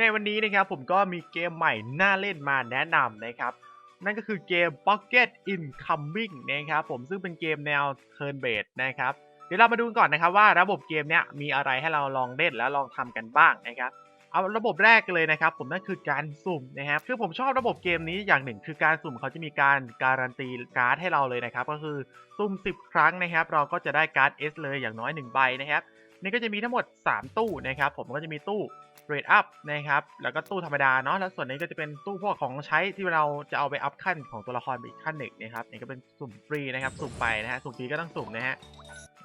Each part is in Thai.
ในวันนี้นะครับผมก็มีเกมใหม่น่าเล่นมาแนะนำนะครับ นั่นก็คือเกม Pocket Incoming นะครับผมซึ่งเป็นเกมแนว Turn Based นะครับเดี๋ยวเรามาดูกันก่อนนะครับว่าระบบเกมเนี้ยมีอะไรให้เราลองเล่นและลองทำกันบ้างนะครับเอาระบบแรกกันเลยนะครับ ผมนั่นคือการสุ่มนะครับคือผมชอบระบบเกมนี้อย่างหนึ่ง คือการสุ่มเขาจะมีการการันตีการ์ดให้เราเลยนะครับ ก็คือสุ่ม 10 ครั้งนะครับ เราก็จะได้การ์ด S เลยอย่างน้อย 1 ใบนะครับนี่ก็จะมีทั้งหมด 3 ตู้นะครับ ผมก็จะมีตู้ เรดอัพนะครับแล้วก็ตู้ธรรมดาเนาะแล้วส่วนนี้ก็จะเป็นตู้พวกของใช้ที่เราจะเอาไปอัพขั้นของตัวละครไปอีกขั้นหนึ่งนะครับนี่ก็เป็นสุ่มฟรีนะครับสุ่มไปนะฮะสุ่มฟรีก็ต้องสุ่มนะฮะ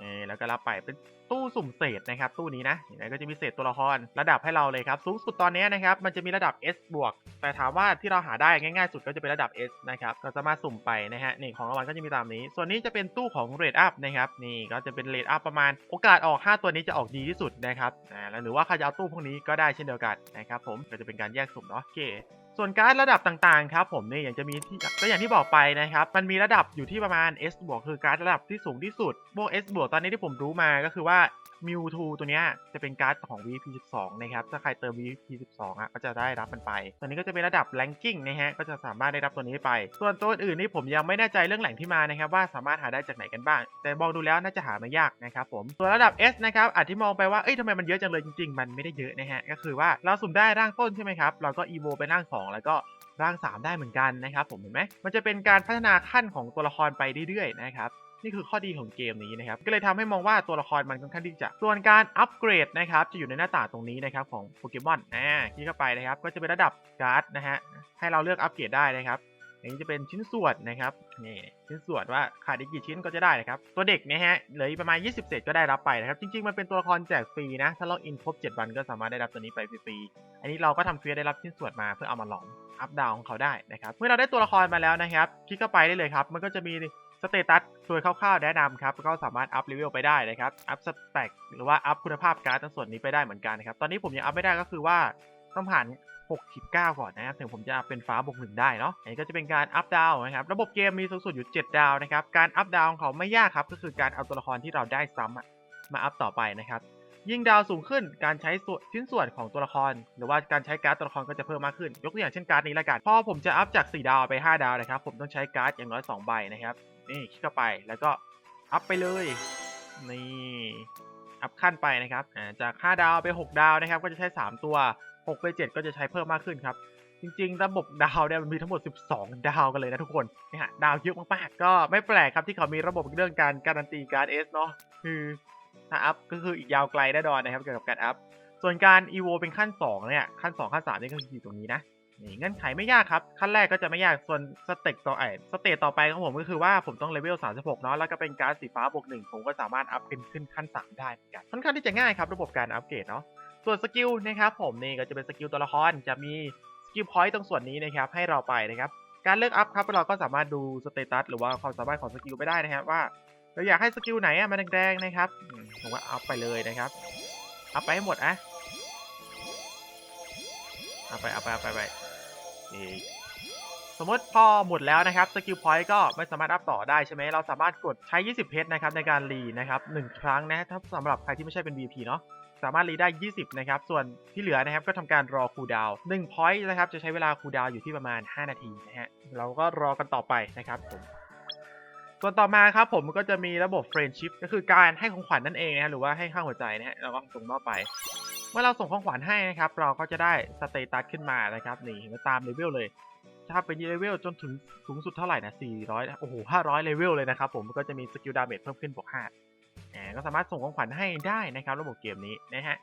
นี่แล้วก็รับไปเป็นตู้สุ่มเศษนะครับตู้นี้นะนี่ก็จะมีเศษตัวละครระดับให้เราเลยครับสูงสุดตอนนี้นะครับมันจะมีระดับ S บวกแต่ถามว่าที่เราหาได้ง่ายๆ สุดก็จะเป็นระดับ S นะครับก็สามาสุ่มไปนะฮะนี่ของรางวัลก็จะมีตามนี้ ส่วนนี้จะเป็นตู้ของเรดอัพนะครับนี่ก็จะเป็นเรดอัพประมาณโอกาสออก 5 ตัวนี้จะออกดีที่สุดนะครับอ่าแล้วหรือว่าใครจะเอาตู้พวกนี้ก็ได้เช่นเดียวกันนะครับผมก็จะเป็นการแยกสุ่มเนาะโอเค ส่วนการดระดับต่างๆครับผมเนี่ยอย่างจะมีที่ก็อย่างที่บอกไปนะครับมันมีระดับอยู่ที่ประมาณ S บวกคือการดระดับที่สูงที่สุดพวก S บวกตอนนี้ที่ผมรู้มาก็คือว่า มิวทูตัวเนี้ยจะเป็นการ์ดของ VP 12นะครับ ถ้าใครเติม VP 12อะก็จะได้รับมันไป ตัวนี้ก็จะเป็นระดับ ranking นะฮะ ก็จะสามารถได้รับตัวนี้ไป ส่วนตัวอื่นนี่ผมยังไม่แน่ใจเรื่องแหล่งที่มานะครับ ว่าสามารถหาได้จากไหนกันบ้าง แต่มองดูแล้วน่าจะหาไม่ยากนะครับผม ส่วนระดับ S นะครับอาจที่มองไปว่า เอ้ยทำไมมันเยอะจังเลยจริงๆ มันไม่ได้เยอะนะฮะ ก็คือว่าเราสุ่มได้ร่างต้นใช่ไหมครับ เราก็ EVO ไปร่าง 2 แล้วก็ร่าง 3 ได้เหมือนกันนะครับผมเห็นไหมมันจะเป็นการพัฒนาขั้นของตัวละครไปเรื่อยๆนะครับ นี่คือข้อดีของเกมนี้นะครับก็เลยทำให้มองว่าตัวละครมันค่อนข้างที่จะส่วนการอัปเกรดนะครับจะอยู่ในหน้าต่างตรงนี้นะครับของโปเกมอนอ่าคลิกเข้าไปนะครับ ก็จะเป็นระดับการ์ดนะฮะให้เราเลือกอัปเกรดได้นะครับอันนี้จะเป็นชิ้นส่วนนะครับนี่ชิ้นส่วนว่าขาดอีกกี่ชิ้นก็จะได้นะครับ ตัวเด็กนะฮะเหลือประมาณ 20เศษก็ได้รับไปนะครับ จริงๆมันเป็นตัวละครแจกฟรีนะ ถ้าล็อกอินครบ 7 วันก็สามารถได้รับตัวนี้ไปฟรีๆอันนี้เราก็ทำเควสได้รับชิ้นส่วนมาเพื่อเอามาหลอมอัพดาวของเขาได้นะครับ เมื่อเราได้ตัวละครมาแล้วนะครับ คลิกเข้าไปได้เลยครับ มันก็จะมี สเตตัสโดยคร่าวๆแนะนำครับ ก็สามารถอัพเลเวลไปได้นะครับ อัพสแต็กหรือว่าอัพคุณภาพการ์ดทั้งส่วนนี้ไปได้เหมือนกันนะครับ ตอนนี้ผมยังอัพไม่ได้ก็คือว่าต้องผ่าน 69 ก่อนนะครับ ถึงผมจะเป็นฟ้าบวกหนึ่งได้เนาะ อันนี้ก็จะเป็นการอัพดาวนะครับ ระบบเกมมีสูงสุดอยู่ 7 ดาวนะครับ การอัพดาวของเขาไม่ยากครับ ก็คือการเอาตัวละครที่เราได้ซ้ำมาอัพต่อไปนะครับ ยิ่งดาวสูงขึ้น การใช้ส่วนชิ้นส่วนของตัวละคร หรือว่าการใช้การ์ดตัวละครก็จะเพิ่มมากขึ้น ยกตัวอย่างเช่นการ์ดนี้ละกัน พอผมจะอัพจาก 4 ดาวไป 5 ดาวนะครับ ผมต้องใช้การ์ดอย่างน้อย 2 ใบนะครับ นี่คลิกเข้าไปแล้วก็อัพไปเลยนี่อัพขั้นไปนะครับอ่าจาก5ดาวไป 6 ดาวนะครับ ก็จะใช้ 3 ตัว 6 ไป 7 ก็จะใช้เพิ่มมากขึ้นครับ จริงๆ ระบบดาวเนี่ยมันมีทั้งหมด 12 ดาวกันเลยนะทุกคนนี่ฮะดาวเยอะมากๆ ก็ไม่แปลกครับที่เขามีระบบเรื่องการการันตีการเอสเนาะคือถ้าอัพก็คืออีกยาวไกลแน่นอนนะครับเกี่ยวกับการอัพส่วนการ EVO เป็นขั้น 2 เนี่ย ขั้น 2 ขั้น 3 นี่ก็คืออยู่ตรงนี้นะ นี่เงื่อนไขไม่ยากครับ ขั้นแรกก็จะไม่ยากส่วนสเต็ปต่อไอสเตจต่อไปของผมก็คือว่าผมต้องเลเวล 36 เนาะแล้วก็เป็นการ์ดสีฟ้าบวกหนึ่งผมก็สามารถอัพขึ้นขึ้นขั้น 3 ได้เหมือนกันค่อนข้างที่จะง่ายครับ ระบบการอัปเกรดเนาะส่วนสกิลนะครับผมนี่ก็จะเป็นสกิลตัวละครจะมีสกิลพอยต์ตรงส่วนนี้นะครับให้เราไปนะครับการเลือกอัพครับเราก็สามารถดูสเตตัสหรือว่าความสามารถของสกิลไปได้นะครับว่าเราอยากให้สกิลไหนมันแดงๆนะครับผมว่าอัพไปเลยนะครับอัพไปให้หมดอะอัพไปอัพไปอัพไปไป นี่สมมติพอหมดแล้วนะครับสกิลพอยต์ก็ไม่สามารถอัพต่อได้ใช่ไหมเราสามารถกดใช้ 20 เพชรนะครับในการรีนะครับหนึ่งครั้งนะฮะถ้าสำหรับใครที่ไม่ใช่เป็น VP เนาะสามารถรีได้ 20 นะครับ ส่วนที่เหลือนะครับก็ทำการรอคูลดาวน์1 point นะครับจะใช้เวลาคูลดาวน์อยู่ที่ประมาณ 5 นาทีนะฮะเราก็รอกันต่อไปนะครับผมส่วนต่อมาครับผมก็จะมีระบบ friendship ก็คือการให้ของขวัญนั่นเองนะฮะหรือว่าให้ข้างหัวใจนะฮะเราก็ส่งมอบไป มื่อเราส่งของขวัญให้นะครับ เราก็จะได้สเตตัสขึ้นมานะครับนี่เห็นไหมตามเลเวลเลยถ้าเป็นเลเวลจนถึงสูงสุดเท่าไหร่นะ400 โอ้โห 500 เลเวลเลยนะครับผมก็จะมีสกิลดาเมจเพิ่มขึ้นบวก5อ่าก็สามารถส่งของขวัญให้ได้นะครับ ระบบเกมนี้นะฮะ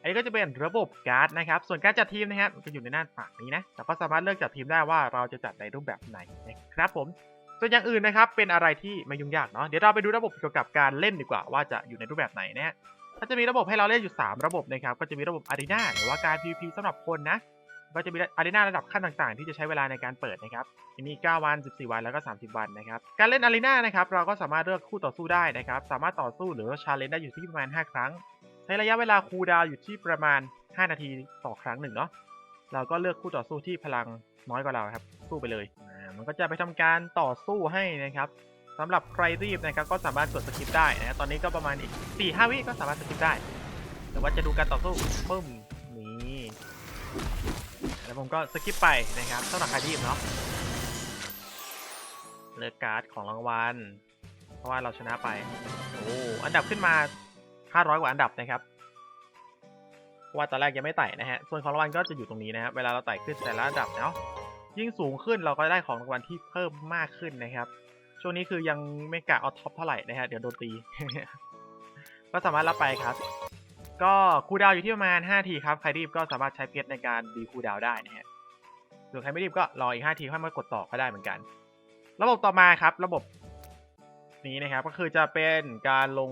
อันนี้ก็จะเป็นระบบการ์ดนะครับ ส่วนการจัดทีมนะครับจะอยู่ในหน้าฝั่งนี้นะเราก็สามารถเลือกจัดทีมได้ว่าเราจะจัดในรูปแบบไหนนะครับผม ส่วนอย่างอื่นนะครับเป็นอะไรที่ไม่ยุ่งยากเนาะ เดี๋ยวเราไปดูระบบเกี่ยวกับการเล่นดีกว่าว่าจะอยู่ในรูปแบบไหนนะฮะ ก็จะมีระบบให้เราเล่นอยู่ 3 ระบบนะครับ ก็จะมีระบบอารีนาหรือว่าการ PVP สำหรับคนนะ ก็จะมีอารีนาระดับขั้นต่างๆ ที่จะใช้เวลาในการเปิดนะครับมี 9 วัน 14 วัน แล้วก็ 30 วันนะครับ การเล่นอารีนานะครับ เราก็สามารถเลือกคู่ต่อสู้ได้นะครับ สามารถต่อสู้หรือว่าชาเลนจ์ได้อยู่ที่ประมาณ 5 ครั้ง ใช้ระยะเวลาคูลดาวอยู่ที่ประมาณ 5 นาทีต่อครั้งหนึ่งเนาะ เราก็เลือกคู่ต่อสู้ที่พลังน้อยกว่าเราครับ สู้ไปเลย มันก็จะไปทำการต่อสู้ให้นะครับ สำหรับใครรีบนะครับก็สามารถกดสกิปได้นะตอนนี้ก็ประมาณอีก4-5วิก็สามารถสกิปได้ แต่ว่าจะดูการต่อสู้ปึ้มนี่แล้วผมก็สกิปไปนะครับสำหรับใครที่หยิบเนาะเลือกการ์ดของรางวัลเพราะว่าเราชนะไปโอ้อันดับขึ้นมา 500 กว่าอันดับนะครับว่าตอนแรกยังไม่ไต่นะฮะ ส่วนของรางวัลก็จะอยู่ตรงนี้นะครับ เวลาเราไต่ขึ้นแต่ละอันดับเนาะ ยิ่งสูงขึ้นเราก็ได้ของรางวัลที่เพิ่มมากขึ้นนะครับ ช่วงนี้คือยังไม่กะเอาท็อปเท่าไหร่นะฮะ เดี๋ยวโดนตี ก็สามารถรับไปครับ ก็คูดาวอยู่ที่ประมาณ 5 ทีครับ ใครรีบก็สามารถใช้เพชรในการดีคูดาวได้นะฮะส่วนใครไม่รีบก็รออีก 5 ทีค่อยมากดต่อก็ได้เหมือนกัน ระบบต่อมาครับ ระบบนี้นะครับ ก็คือจะเป็นการลง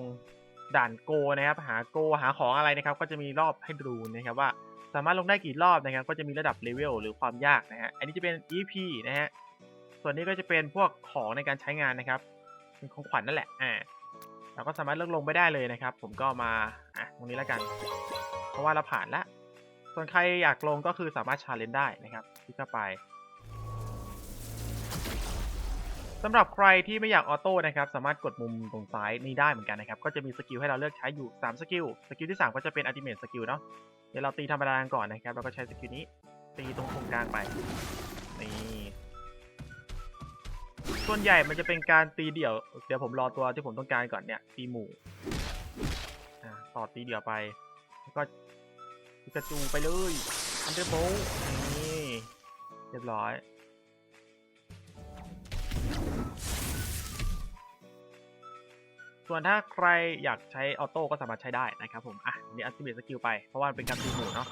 ด่านโกนะครับ หาโกหาของอะไรนะครับ ก็จะมีรอบให้ดูนะครับว่าสามารถลงได้กี่รอบนะครับ ก็จะมีระดับเลเวลหรือความยากนะฮะ อันนี้จะเป็น EP นะฮะ ส่วนนี้ก็จะเป็นพวกของในการใช้งานนะครับเป็นของขวัญนั่นแหละอ่าเราก็สามารถเลือกลงไปได้เลยนะครับ ผมก็มาอะตรงนี้แล้วกัน เพราะว่าเราผ่านละส่วนใครอยากลงก็คือสามารถชาเลนได้นะครับคลิกเข้าไปสำหรับใครที่ไม่อยากออโต้นะครับ สามารถกดมุมตรงซ้ายนี้ได้เหมือนกันนะครับ ก็จะมีสกิลให้เราเลือกใช้อยู่ 3 สกิล สกิลที่ 3 ก็จะเป็นอัลติเม e สกิลเนาะ เดี๋ยวเราตีธรรมดาก่อนนะครับเราก็ใช้สกิลนี้ตีตรงตรงกลางไป นี่ ส่วนใหญ่มันจะเป็นการตีเดี่ยว เดี๋ยวผมรอตัวที่ผมต้องการก่อนเนี่ย ตีหมู่ต่อตีเดี่ยวไป แล้วก็ปิกาจูไปเลยอันเดอร์โบนี่เรียบร้อย ส่วนถ้าใครอยากใช้ออโต้ก็สามารถใช้ได้นะครับผม อะนี่อัลติเมทสกิลไป เพราะว่าเป็นการตีหมู่เนาะ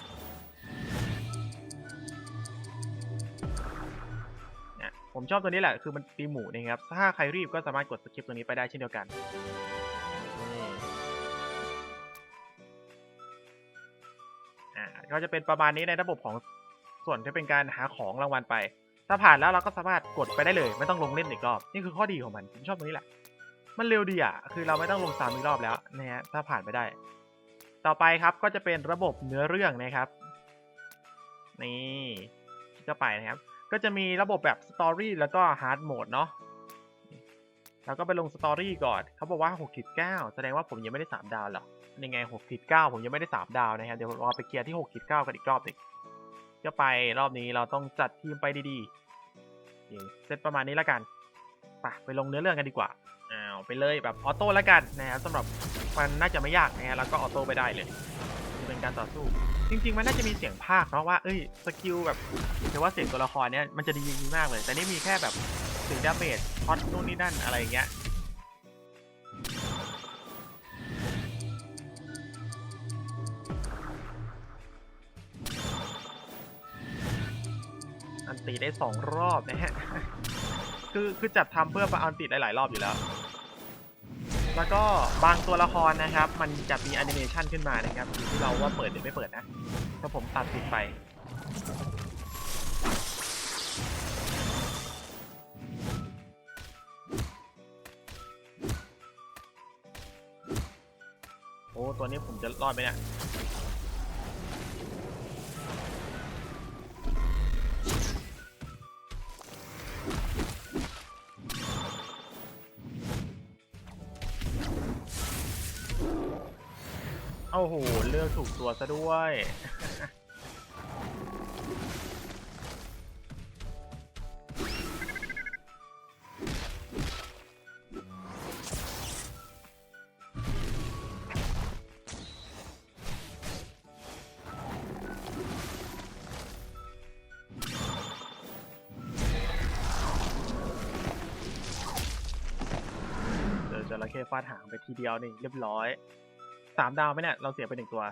ผมชอบตัวนี้แหละคือมันตีหมู่นะครับ ถ้าใครรีบก็สามารถกดสกิปตัวนี้ไปได้เช่นเดียวกันนี่อ่าก็จะเป็นประมาณนี้ในระบบของส่วนที่เป็นการหาของรางวัลไป ถ้าผ่านแล้วเราก็สามารถกดไปได้เลย ไม่ต้องลงเล่นอีกรอบ นี่คือข้อดีของมัน ผมชอบตรงนี้แหละ มันเร็วดีอะ คือเราไม่ต้องลงซ้ำอีกรอบแล้วนะฮะ ถ้าผ่านไปได้ ต่อไปครับก็จะเป็นระบบเนื้อเรื่องนะครับ นี่ก็ไปนะครับ ก็จะมีระบบแบบสตอรี่แล้วก็ฮาร์ดโหมดเนาะแล้วก็ไปลงสตอรี่ก่อนเขาบอกว่า6ขีด9แสดงว่าผมยังไม่ได้ 3 ดาวหรอยังไง6ขีด9ผมยังไม่ได้ 3 ดาวนะครับ เดี๋ยวเราไปเคลียร์ที่6ขีด9กันอีกรอบหนึงก็ไปรอบนี้เราต้องจัดทีมไปดีๆเซตประมาณนี้แล้วกันไปไปลงเนื้อเรื่องกันดีกว่าอ้าวไปเลยแบบออโต้แล้วกันนะครับสำหรับมันน่าจะไม่ยากนะฮะแล้วก็ออโต้ไปได้เลย เป็นการต่อสู้ จริง ๆ มันน่าจะมีเสียงภาคเนาะว่าเอ้ยสกิลแบบหรือว่าเสียงตัวละครเนี้ยมันจะดีมากเลย แต่นี่มีแค่แบบเสียงดาเมจพอดนู่นนี่นั่นอะไรอย่างเงี้ยอันตีได้สองรอบนะฮะ คือคือจัดทำเพื่อมาอันติดหลายๆรอบอยู่แล้ว แล้วก็บางตัวละครนะครับ มันจะมีแอนิเมชันขึ้นมานะครับอยู่ที่เราว่าเปิดหรือไม่เปิดนะถ้าผมตัดติดไป โอ้ ตัวนี้ผมจะรอดไหมเนี่ย โอ้โหเลือกถูกตัวซะด้วย เจอจระเข้ฟาดหางไปทีเดียวนี่เรียบร้อย สามดาวไหมเนี่ย เราเสียไปหนึ่งตัว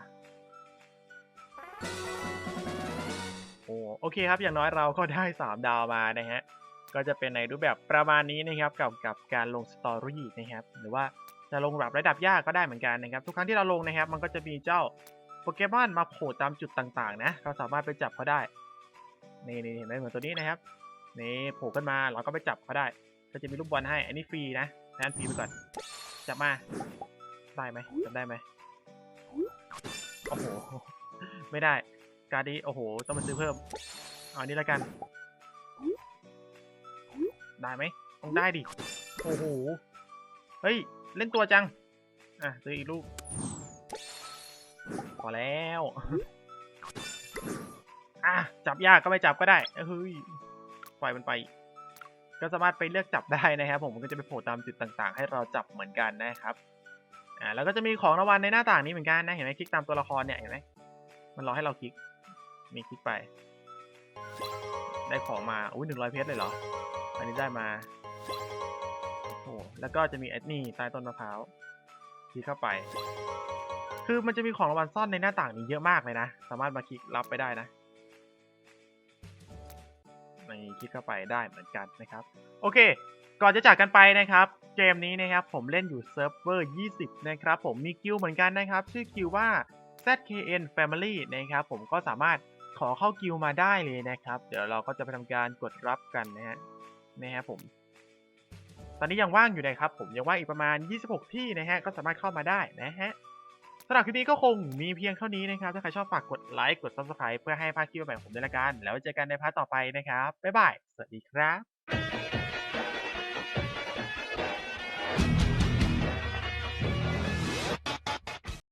โอ้โอเคครับ อย่างน้อยเราก็ได้สามดาวมานะฮะ ก็จะเป็นในรูปแบบประมาณนี้นะครับกับกับการลงสตอรี่นะครับ หรือว่าจะลงแบบระดับยากก็ได้เหมือนกันนะครับ ทุกครั้งที่เราลงนะครับ มันก็จะมีเจ้าโปเกมอนมาโผล่ตามจุดต่างๆ นะ เราสามารถไปจับเขาได้ นี่นี่เห็นไหมเหมือนตัวนี้นะครับ นี่โผล่ขึ้นมาเราก็ไปจับเขาได้ ก็จะมีลูกบอลให้ อันนี้ฟรีนะนั้นฟรีไปก่อน จับมา ได้ไหมจับได้ไหมโอ้โห ไม่ได้ การดีโอ้โห ต้องไปซื้อเพิ่ม เอาอันนี้แล้วกัน ได้ไหมต้องได้ดิ โอ้โห เฮ้ย เล่นตัวจัง อะซื้ออีกลูก พอแล้ว อะ จับยากก็ไม่จับก็ได้ เฮ้ย ปล่อยมันไปก็สามารถไปเลือกจับได้นะครับผมมันก็จะไปโผล่ตามจุดต่างๆ ให้เราจับเหมือนกันนะครับ อ่าแล้วก็จะมีของรางวัลในหน้าต่างนี้เหมือนกันนะ เห็นไหมคลิกตามตัวละครเนี่ยเห็นไหมมันรอให้เราคลิก มีคลิกไป ได้ของมา อุ้ยหนึ่งร้อยเพชรเลยเหรอ อันนี้ได้มา โอ้แล้วก็จะมีไอ้นี่ใต้ต้นมะพร้าวคลิกเข้าไป คือมันจะมีของรางวัลซ่อนในหน้าต่างนี้เยอะมากเลยนะ สามารถมาคลิกรับไปได้นะนี่คลิกเข้าไปได้เหมือนกันนะครับ โอเค ก่อนจะจากกันไปนะครับ เกมนี้นะครับผมเล่นอยู่เซิร์ฟเวอร์ 20 นะครับผมมีกิลด์เหมือนกันนะครับ ชื่อกิลด์ว่า ZKN Family นะครับผมก็สามารถขอเข้ากิลด์มาได้เลยนะครับ เดี๋ยวเราก็จะไปทำการกดรับกันนะฮะนะครับผม ตอนนี้ยังว่างอยู่นะครับผมยังว่างอีกประมาณ 26 ที่นะฮะก็สามารถเข้ามาได้นะฮะสำหรับคลิปนี้ก็คงมีเพียงเท่านี้นะครับ ถ้าใครชอบฝากกดไลค์ กด subscribe เพื่อให้พาดคลิปใหม่ของผมด้วยละกัน แล้วเจอกันในพาร์ทต่อไปนะครับ บ๊ายบาย สวัสดีครับ